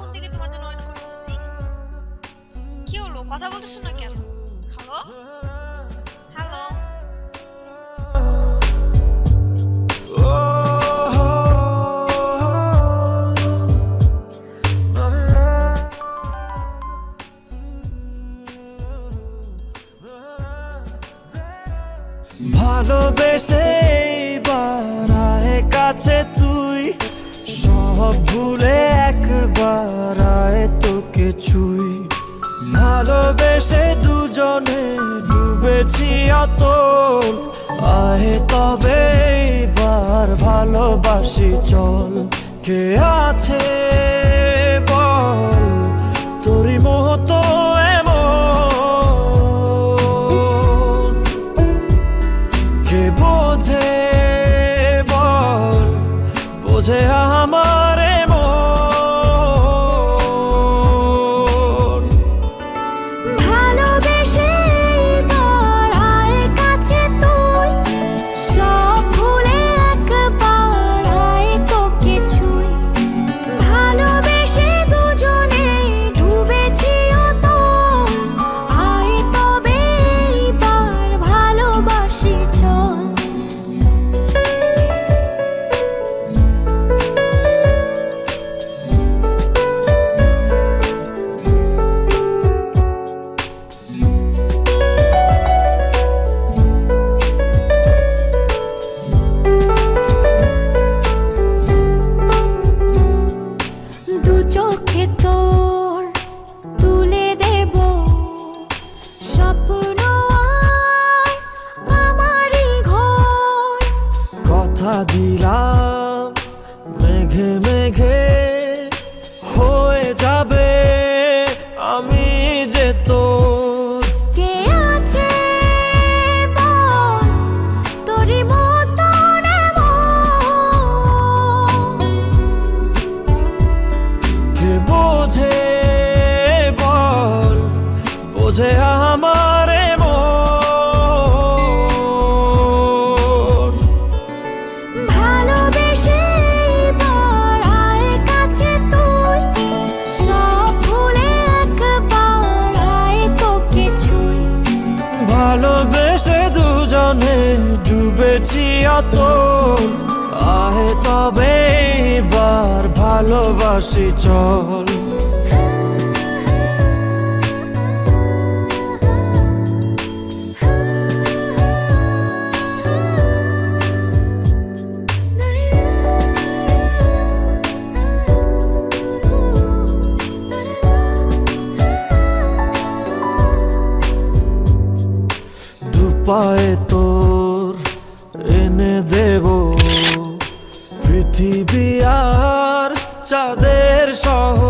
কখন থেকে তোমার করতেছি কি হলো? কথা না কেন? হ্যালো হ্যালো ভালোবেসে কাছে তুই, সব ভুলে ছুই। ভালোবেসে দুজনে ডুবেছি তবে এইবার ভালোবাসি, চল। কে আছে বল? তোরই মতো কে বোঝে বল? বোঝে আমার ডুবেছি অত। আহে তবে এবার ভালোবাসি চল। তোর এনে দেব। পৃথিবী আর চাঁদের শহর।